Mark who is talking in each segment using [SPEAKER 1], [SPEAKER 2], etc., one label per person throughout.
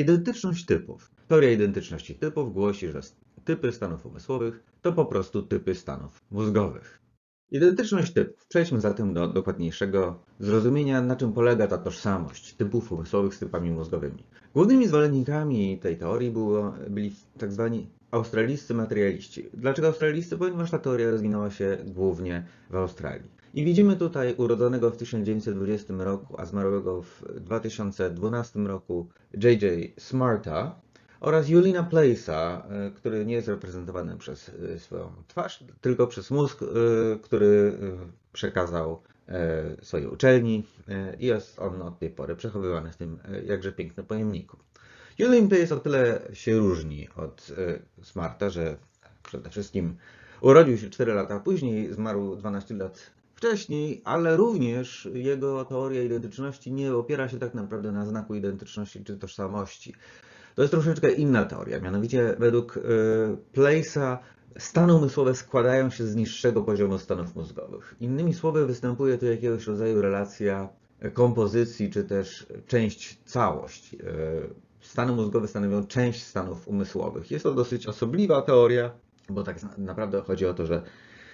[SPEAKER 1] Identyczność typów. Teoria identyczności typów głosi, że typy stanów umysłowych to po prostu typy stanów mózgowych. Identyczność typów. Przejdźmy zatem do dokładniejszego zrozumienia, na czym polega ta tożsamość typów umysłowych z typami mózgowymi. Głównymi zwolennikami tej teorii było, byli tak zwani australijscy materialiści. Dlaczego australijscy? Ponieważ ta teoria rozwinęła się głównie w Australii. I widzimy tutaj urodzonego w 1920 roku, a zmarłego w 2012 roku J.J. Smarta oraz Julina Place'a, e, który nie jest reprezentowany przez e, swoją twarz, tylko przez mózg, e, który przekazał swojej uczelni i jest on od tej pory przechowywany w tym jakże pięknym pojemniku. Julin Place o tyle się różni od Smarta, że przede wszystkim urodził się 4 lata później, zmarł 12 lat wcześniej, ale również jego teoria identyczności nie opiera się tak naprawdę na znaku identyczności czy tożsamości. To jest troszeczkę inna teoria, mianowicie według y, Place'a stany umysłowe składają się z niższego poziomu stanów mózgowych. Innymi słowy, występuje tu jakiegoś rodzaju relacja kompozycji, czy też część całość. Y, stany mózgowe stanowią część stanów umysłowych. Jest to dosyć osobliwa teoria, bo tak naprawdę chodzi o to, że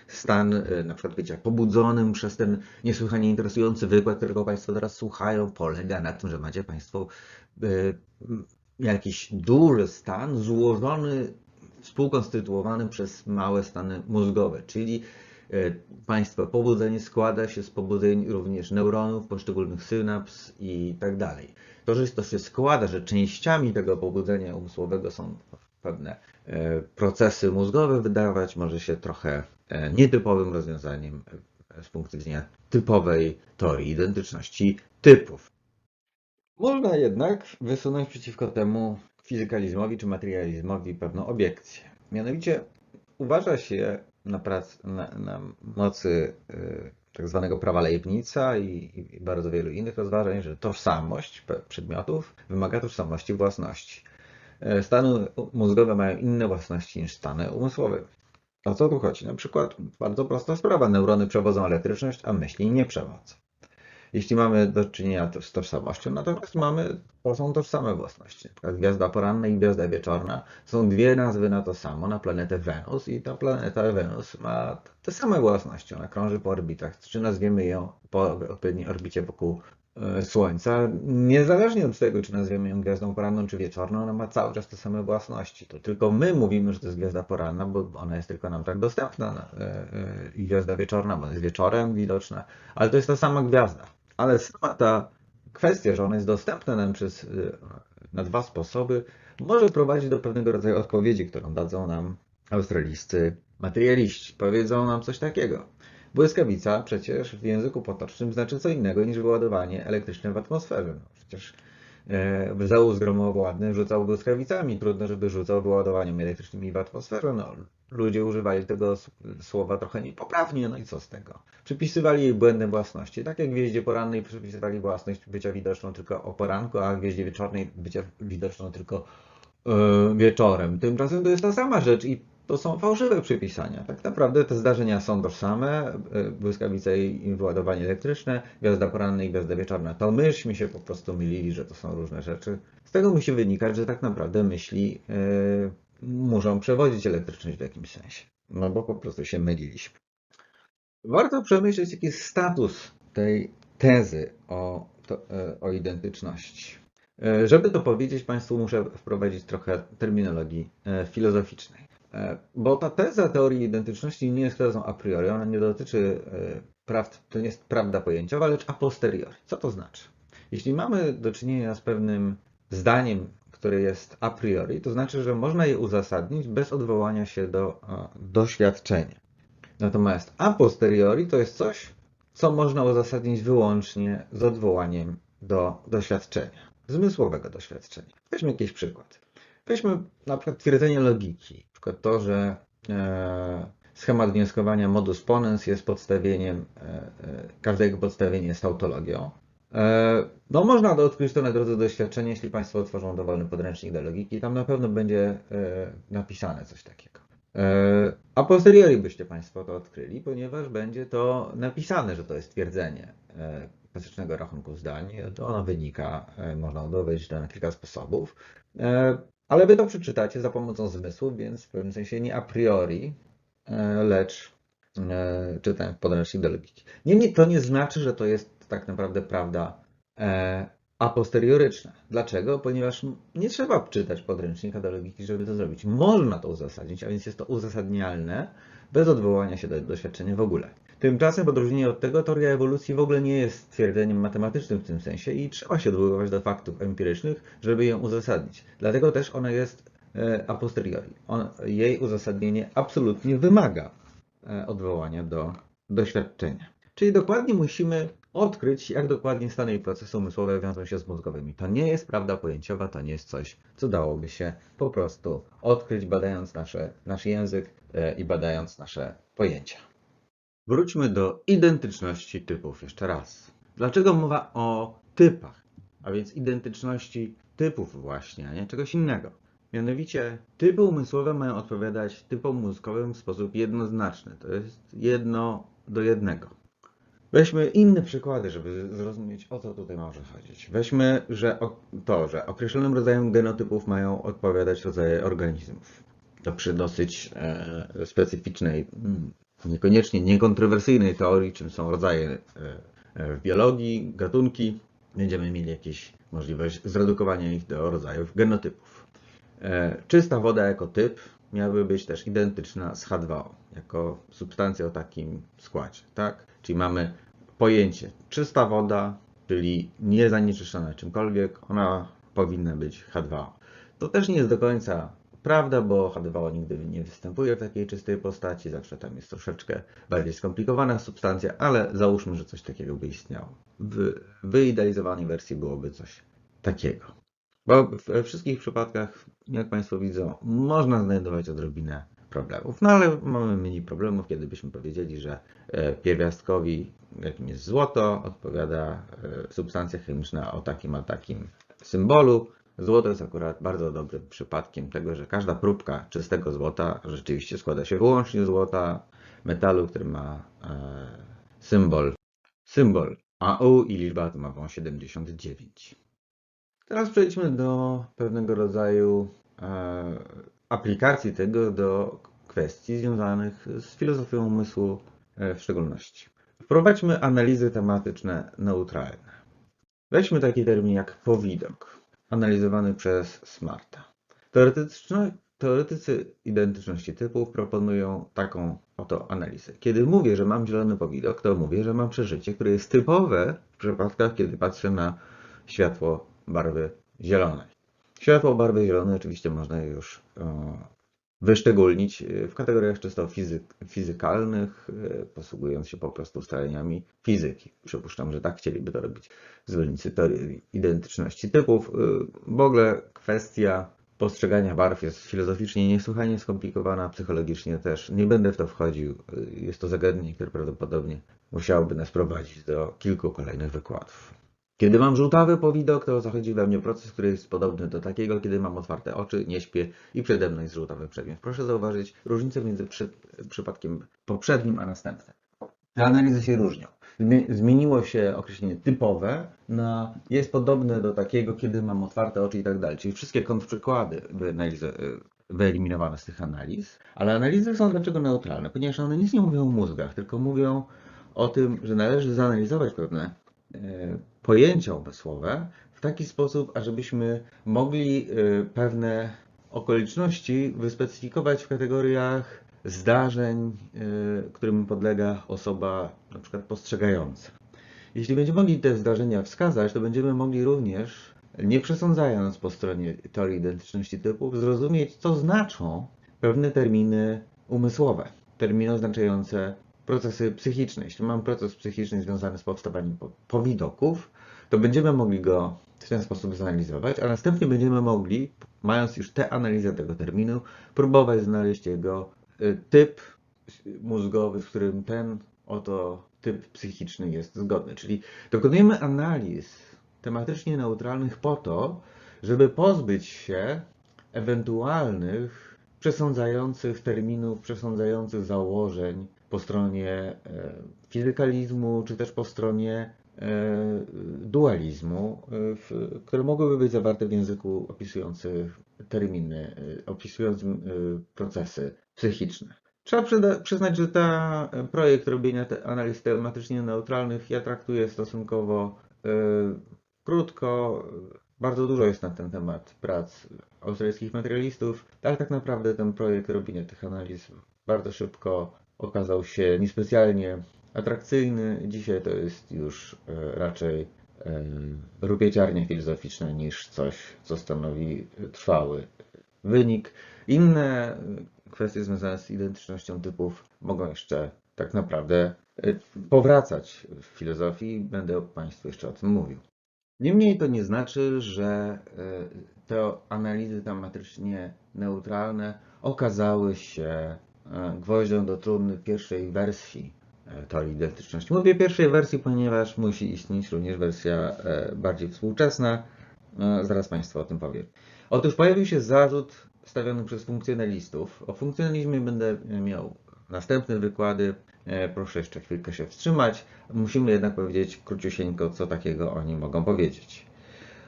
[SPEAKER 1] stan y, na przykład bycia pobudzonym przez ten niesłychanie interesujący wykład, którego Państwo teraz słuchają, polega na tym, że macie Państwo y, jakiś duży stan złożony, współkonstytuowany przez małe stany mózgowe, czyli y, Państwo pobudzenie składa się z pobudzeń również neuronów, poszczególnych synaps i tak dalej. To, że to się składa, że częściami tego pobudzenia umysłowego są pewne procesy mózgowe, wydawać może się trochę E, nietypowym rozwiązaniem e, z punktu widzenia typowej teorii identyczności typów. Można jednak wysunąć przeciwko temu fizykalizmowi czy materializmowi pewną obiekcję. Mianowicie uważa się na, prac, na, na mocy y, tak zwanego prawa Leibnica i, i, bardzo wielu innych rozważań, że tożsamość przedmiotów wymaga tożsamości własności. Stany mózgowe mają inne własności niż stany umysłowe. O co tu chodzi? Na przykład bardzo prosta sprawa. Neurony przewodzą elektryczność, a myśli nie przewodzą. Jeśli mamy do czynienia z tożsamością, natomiast mamy, to są tożsame własności. Na gwiazda poranna i gwiazda wieczorna są dwie nazwy na to samo, na planetę Wenus i ta planeta Wenus ma te same własności. Ona krąży po orbitach. Czy nazwiemy ją po odpowiedniej orbicie wokół Słońca, niezależnie od tego, czy nazwiemy ją gwiazdą poranną czy wieczorną, ona ma cały czas te same własności. To tylko my mówimy, że to jest gwiazda poranna, bo ona jest tylko nam tak dostępna. E, e, I gwiazda wieczorna, bo jest wieczorem widoczna, ale to jest ta sama gwiazda. Ale sama ta kwestia, że ona jest dostępna nam przez, na dwa sposoby, może prowadzić do pewnego rodzaju odpowiedzi, którą dadzą nam australijscy materialiści. Powiedzą nam coś takiego. Błyskawica przecież w języku potocznym znaczy co innego niż wyładowanie elektryczne w atmosferze. No, przecież e, załóz gromowładny rzucał błyskawicami, trudno, żeby rzucał wyładowaniami elektrycznymi w atmosferze. No, ludzie używali tego słowa trochę niepoprawnie, no i co z tego? Przypisywali jej błędne własności. Tak jak gwieździe porannej przypisywali własność bycia widoczną tylko o poranku, a gwieździe wieczornej bycia widoczną tylko yy, wieczorem. Tymczasem to jest ta sama rzecz i to są fałszywe przypisania. Tak naprawdę te zdarzenia są tożsame, e, błyskawice i wyładowanie elektryczne, gwiazda poranna i gwiazda wieczorna. To myśmy się po prostu mylili, że to są różne rzeczy. Z tego musi wynikać, że tak naprawdę myśli yy, muszą przewodzić elektryczność w jakimś sensie. No bo po prostu się myliliśmy. Warto przemyśleć, jaki jest status tej tezy o, to, e, o identyczności. Żeby to powiedzieć Państwu, muszę wprowadzić trochę terminologii filozoficznej. E, bo ta teza teorii identyczności nie jest tezą a priori, ona nie dotyczy e, prawd, to nie jest prawda pojęciowa, lecz a posteriori. Co to znaczy? Jeśli mamy do czynienia z pewnym zdaniem, które jest a priori, to znaczy, że można je uzasadnić bez odwołania się do doświadczenia. Natomiast a posteriori to jest coś, co można uzasadnić wyłącznie z odwołaniem do doświadczenia, zmysłowego doświadczenia. Weźmy jakiś przykład. Weźmy na przykład twierdzenie logiki przykład to, że e, schemat wnioskowania modus ponens jest podstawieniem, e, e, każdego podstawienie jest tautologią. No można odkryć to na drodze doświadczenia, jeśli Państwo otworzą dowolny podręcznik do logiki, tam na pewno będzie napisane coś takiego. A posteriori byście Państwo to odkryli, ponieważ będzie to napisane, że to jest twierdzenie klasycznego rachunku zdań. To ono wynika, można dowieść to na kilka sposobów, ale wy to przeczytacie za pomocą zmysłu, więc w pewnym sensie nie a priori, e, lecz e, czytając podręcznik do logiki. Niemniej to nie znaczy, że to jest tak naprawdę prawda e, a posterioryczna. Dlaczego? Ponieważ nie trzeba czytać podręcznika do logiki, żeby to zrobić. Można to uzasadnić, a więc jest to uzasadnialne bez odwołania się do doświadczenia w ogóle. Tymczasem w odróżnieniu od tego teoria ewolucji w ogóle nie jest stwierdzeniem matematycznym w tym sensie i trzeba się odwoływać do faktów empirycznych, żeby ją uzasadnić. Dlatego też ona jest e, a posteriori. On, jej uzasadnienie absolutnie wymaga e, odwołania do doświadczenia. Czyli dokładnie musimy odkryć, jak dokładnie stany i procesy umysłowe wiążą się z mózgowymi. To nie jest prawda pojęciowa, to nie jest coś, co dałoby się po prostu odkryć, badając nasze, nasz język e, i badając nasze pojęcia. Wróćmy do identyczności typów jeszcze raz. Dlaczego mowa o typach, a więc identyczności typów właśnie, a nie czegoś innego? Mianowicie typy umysłowe mają odpowiadać typom mózgowym w sposób jednoznaczny. To jest jedno do jednego. Weźmy inne przykłady, żeby zrozumieć o co tutaj może chodzić. Weźmy że to, że określonym rodzajom genotypów mają odpowiadać rodzaje organizmów. To przy dosyć e, specyficznej, mm, niekoniecznie niekontrowersyjnej teorii, czym są rodzaje e, e, w biologii, gatunki, będziemy mieli jakieś możliwość zredukowania ich do rodzajów genotypów. E, czysta woda jako typ miałaby być też identyczna z H2O, jako substancja o takim składzie, tak? Czyli mamy pojęcie czysta woda, czyli nie zanieczyszczona czymkolwiek, ona powinna być H2O. To też nie jest do końca prawda, bo H2O nigdy nie występuje w takiej czystej postaci, zawsze tam jest troszeczkę bardziej skomplikowana substancja, ale załóżmy, że coś takiego by istniało. W wyidealizowanej wersji byłoby coś takiego. Bo we wszystkich przypadkach, jak Państwo widzą, można znajdować odrobinę problemów. No ale mamy mniej problemów, kiedy byśmy powiedzieli, że e, pierwiastkowi, jakim jest złoto, odpowiada e, substancja chemiczna o takim a takim symbolu. Złoto jest akurat bardzo dobrym przypadkiem tego, że każda próbka czystego złota rzeczywiście składa się wyłącznie z złota, metalu, który ma e, symbol, symbol AU i liczba atomową 79. Teraz przejdźmy do pewnego rodzaju e, aplikacji tego do kwestii związanych z filozofią umysłu e, w szczególności. Wprowadźmy analizy tematyczne neutralne. Weźmy taki termin jak powidok, analizowany przez Smarta. Teoretycy identyczności typów proponują taką oto analizę. Kiedy mówię, że mam zielony powidok, to mówię, że mam przeżycie, które jest typowe w przypadkach, kiedy patrzę na światło barwy zielonej. Światło barwy zielonej oczywiście można już e, wyszczególnić w kategoriach czysto fizyk, fizykalnych, e, posługując się po prostu ustaleniami fizyki. Przypuszczam, że tak chcieliby to robić zwolennicy teorii identyczności typów. E, w ogóle kwestia postrzegania barw jest filozoficznie niesłychanie skomplikowana, psychologicznie też. Nie będę w to wchodził. Jest to zagadnienie, które prawdopodobnie musiałoby nas prowadzić do kilku kolejnych wykładów. Kiedy mam żółtawy powidok, to zachodzi we mnie proces, który jest podobny do takiego, kiedy mam otwarte oczy, nie śpię i przede mną jest żółtawy przedmiot. Proszę zauważyć różnicę między przy, przypadkiem poprzednim a następnym. Te analizy się różnią. Zmieniło się określenie typowe na jest podobne do takiego, kiedy mam otwarte oczy i tak dalej. Czyli wszystkie kontrprzykłady wyeliminowane z tych analiz, ale analizy są dlaczego neutralne? Ponieważ one nic nie mówią o mózgach, tylko mówią o tym, że należy zanalizować pewne e, pojęcia umysłowe w taki sposób, ażebyśmy mogli y, pewne okoliczności wyspecyfikować w kategoriach zdarzeń, y, którym podlega osoba na przykład postrzegająca. Jeśli będziemy mogli te zdarzenia wskazać, to będziemy mogli również, nie przesądzając po stronie teorii identyczności typów, zrozumieć, co znaczą pewne terminy umysłowe, terminy oznaczające procesy psychiczne. Jeśli mam proces psychiczny związany z powstawaniem powidoków, to będziemy mogli go w ten sposób zanalizować, a następnie będziemy mogli, mając już tę analizę tego terminu, próbować znaleźć jego y, typ mózgowy, w którym ten oto typ psychiczny jest zgodny. Czyli dokonujemy analiz tematycznie neutralnych po to, żeby pozbyć się ewentualnych przesądzających terminów, przesądzających założeń po stronie e, fizykalizmu, czy też po stronie dualizmu, które mogłyby być zawarte w języku opisującym terminy, opisującym procesy psychiczne. Trzeba przyznać, że ten projekt robienia analiz telematycznie neutralnych ja traktuję stosunkowo krótko. Bardzo dużo jest na ten temat prac australijskich materialistów, ale tak naprawdę ten projekt robienia tych analiz bardzo szybko okazał się niespecjalnie atrakcyjny. Dzisiaj to jest już e, raczej e, rupieciarnia filozoficzna niż coś, co stanowi trwały wynik. Inne kwestie związane z identycznością typów mogą jeszcze tak naprawdę e, powracać w filozofii. Będę Państwu jeszcze o tym mówił. Niemniej to nie znaczy, że te analizy tematrycznie neutralne okazały się gwoździą do trumny pierwszej wersji e, teorii identyczności. Mówię pierwszej wersji, ponieważ musi istnieć również wersja e, bardziej współczesna. E, zaraz Państwu o tym powiem. Otóż pojawił się zarzut stawiony przez funkcjonalistów. O funkcjonalizmie będę miał następne wykłady. Proszę jeszcze chwilkę się wstrzymać. Musimy jednak powiedzieć króciusieńko, co takiego oni mogą powiedzieć.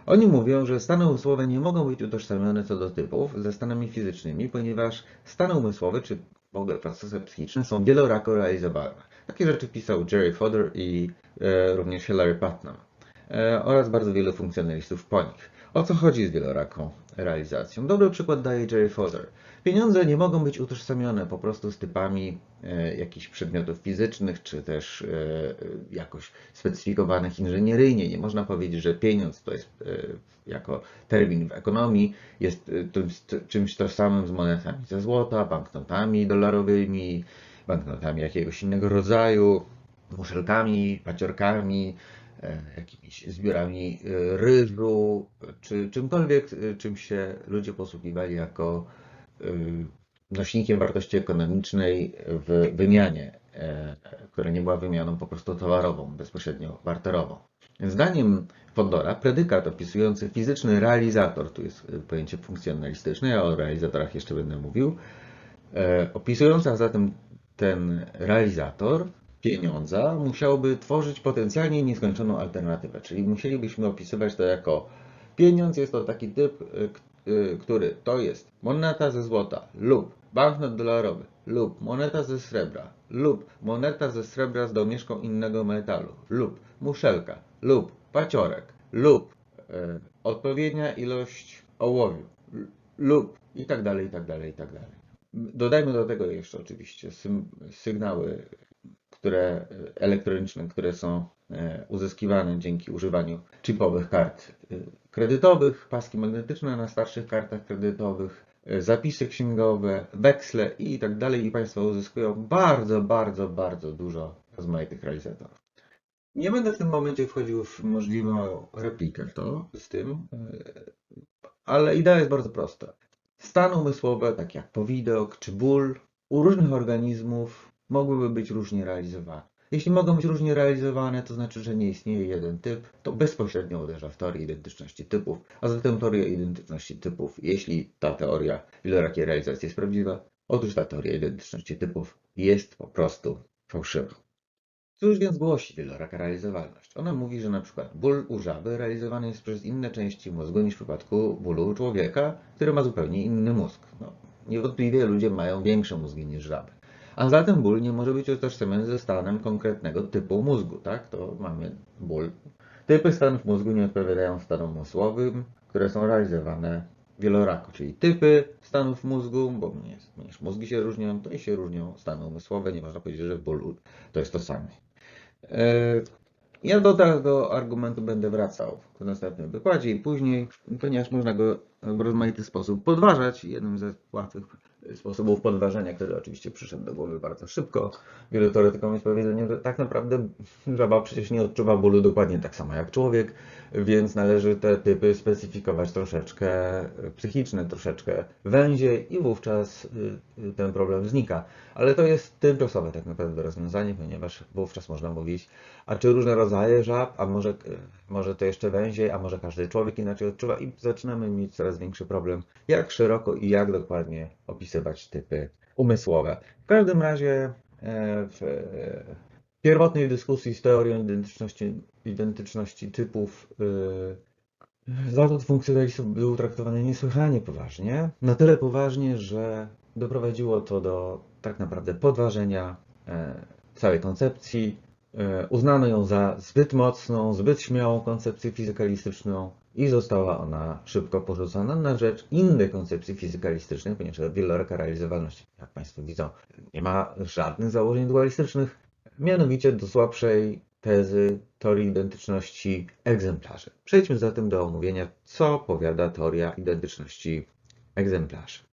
[SPEAKER 1] Oni mówią, że stany umysłowe nie mogą być utożsamione co do typów ze stanami fizycznymi, ponieważ stany umysłowe, czy w ogóle procesy psychiczne są wielorako realizowalne. Takie rzeczy pisał Jerry Fodor i e, również Hilary Putnam e, oraz bardzo wielu funkcjonalistów po nich. O co chodzi z wieloraką realizacją? Dobry przykład daje Jerry Fodor. Pieniądze nie mogą być utożsamione po prostu z typami e, jakichś przedmiotów fizycznych, czy też e, jakoś specyfikowanych inżynieryjnie. Nie można powiedzieć, że pieniądz to jest e, jako termin w ekonomii jest czymś tożsamym z monetami ze złota, banknotami dolarowymi, banknotami jakiegoś innego rodzaju, muszelkami, paciorkami, jakimiś zbiorami ryżu, czy czymkolwiek, czym się ludzie posługiwali jako nośnikiem wartości ekonomicznej w wymianie, e, która nie była wymianą po prostu towarową, bezpośrednio barterową. Zdaniem Fondora predykat opisujący fizyczny realizator, tu jest pojęcie funkcjonalistyczne, ja o realizatorach jeszcze będę mówił, e, opisujący a zatem ten realizator pieniądza musiałby tworzyć potencjalnie nieskończoną alternatywę, czyli musielibyśmy opisywać to jako pieniądz jest to taki typ, Y, który to jest moneta ze złota lub banknot dolarowy lub moneta ze srebra lub moneta ze srebra z domieszką innego metalu lub muszelka lub paciorek lub e, odpowiednia ilość ołowiu lub i tak dalej, i tak dalej, i tak dalej. Dodajmy do tego jeszcze oczywiście sygnały które, elektroniczne, które są e, uzyskiwane dzięki używaniu chipowych kart e, kredytowych, paski magnetyczne na starszych kartach kredytowych, zapisy księgowe, weksle i tak dalej i Państwo uzyskują bardzo, bardzo, bardzo dużo rozmaitych realizatorów. Nie będę w tym momencie wchodził w możliwą replikę to z tym, ale idea jest bardzo prosta. Stany umysłowe, tak jak powidok czy ból, u różnych organizmów mogłyby być różnie realizowane. Jeśli mogą być różnie realizowane, to znaczy, że nie istnieje jeden typ, to bezpośrednio uderza w teorię identyczności typów, a zatem teoria identyczności typów, jeśli ta teoria wielorakiej realizacji jest prawdziwa, otóż ta teoria identyczności typów jest po prostu fałszywa. Cóż więc głosi wieloraka realizowalność? Ona mówi, że na przykład ból u żaby realizowany jest przez inne części mózgu niż w przypadku bólu człowieka, który ma zupełnie inny mózg. No, niewątpliwie ludzie mają większe mózgi niż żaby. A zatem ból nie może być utożsamiony ze stanem konkretnego typu mózgu, tak? To mamy ból. Typy stanów mózgu nie odpowiadają stanom umysłowym, które są realizowane wielorako, czyli typy stanów mózgu, bo ponieważ mózgi się różnią, to i się różnią stany umysłowe. Nie można powiedzieć, że ból to jest to samo. E, ja do tego argumentu będę wracał w następnym wykładzie i później, ponieważ można go w rozmaity sposób podważać. Jednym ze łatwych sposobów podważenia, który oczywiście przyszedł do głowy bardzo szybko. Wielu teoretykom jest powiedzenie, że tak naprawdę żaba przecież nie odczuwa bólu dokładnie tak samo jak człowiek, więc należy te typy specyfikować troszeczkę psychiczne, troszeczkę węziej i wówczas y, y, ten problem znika. Ale to jest tymczasowe tak naprawdę rozwiązanie, ponieważ wówczas można mówić, a czy różne rodzaje żab, a może, y, może to jeszcze węziej, a może każdy człowiek inaczej odczuwa i zaczynamy mieć coraz większy problem, jak szeroko i jak dokładnie opisywać typy umysłowe. W każdym razie e, w pierwotnej dyskusji z teorią identyczności, identyczności typów yy, zarzut funkcjonalistów był traktowany niesłychanie poważnie. Na tyle poważnie, że doprowadziło to do tak naprawdę podważenia e, całej koncepcji. E, Uznano ją za zbyt mocną, zbyt śmiałą koncepcję fizykalistyczną i została ona szybko porzucona na rzecz innych koncepcji fizykalistycznych, ponieważ wieloraka realizowalność, jak Państwo widzą, nie ma żadnych założeń dualistycznych, mianowicie do słabszej tezy teorii identyczności egzemplarzy. Przejdźmy zatem do omówienia, co powiada teoria identyczności egzemplarzy.